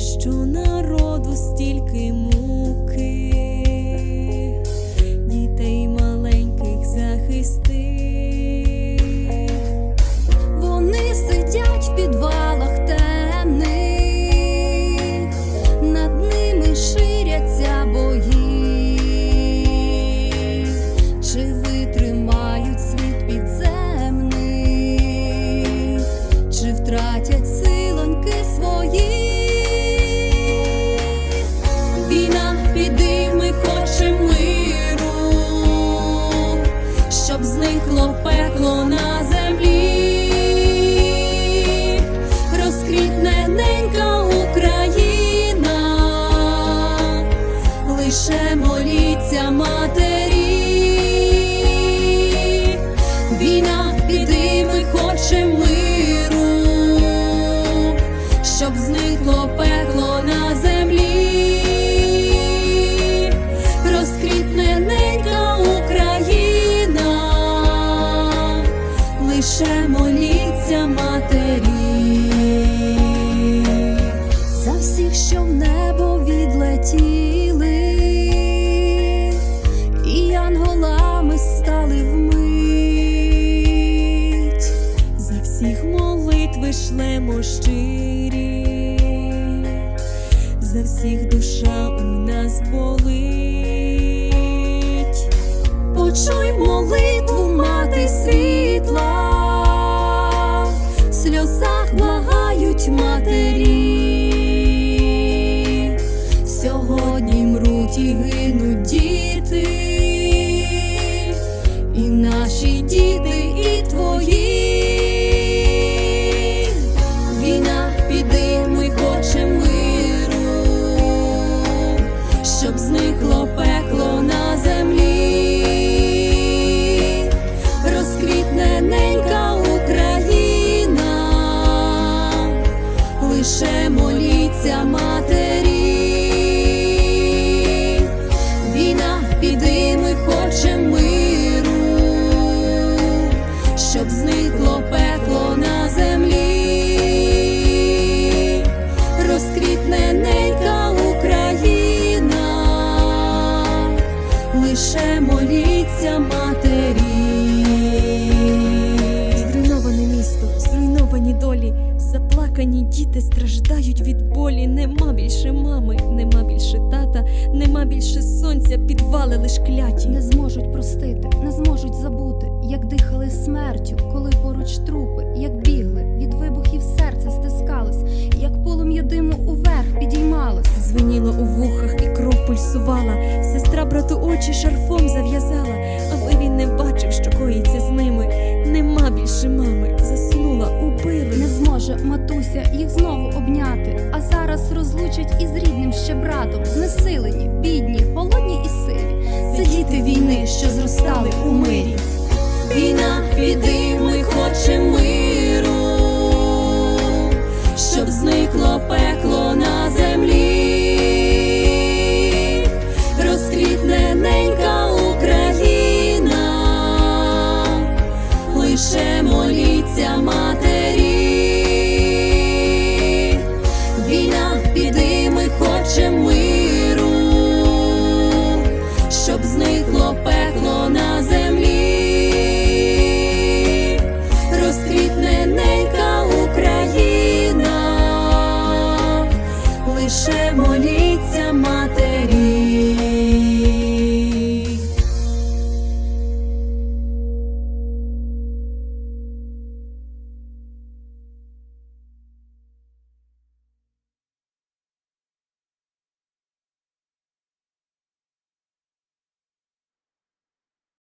що народу стільки муки. ненька Україна, лише моліться матері, війна біди, ми хочемо миру, щоб зникло пекло на землі. розклітненька Україна, лише моліться матері всіх, що в небо відлетіли, і анголами стали вмить, за всіх молитви шлемо щирі, за всіх душа у нас болить, почуй молитву мати світла. me. Підвали лиш кляті. Не зможуть простити, не зможуть забути, як дихали смертю, коли поруч трупи, як бігли, від вибухів серце стискалось, як полум'я диму уверх підіймалось. Дзвеніло у вухах і кров пульсувала. Сестра брату очі шарфом зав'язала, аби він не бачив, що коїться з ними. Нема більше мами, заснула, убили. Не зможе матуся їх знову обняти, а зараз розлучать із рідним ще братом, знесилені, бідні, голодні і сиві це діти війни, що зростали у мирі. Війна, піди, ми хочемо миру, щоб зникло пекло на землі, розквітне ненька Україна. лише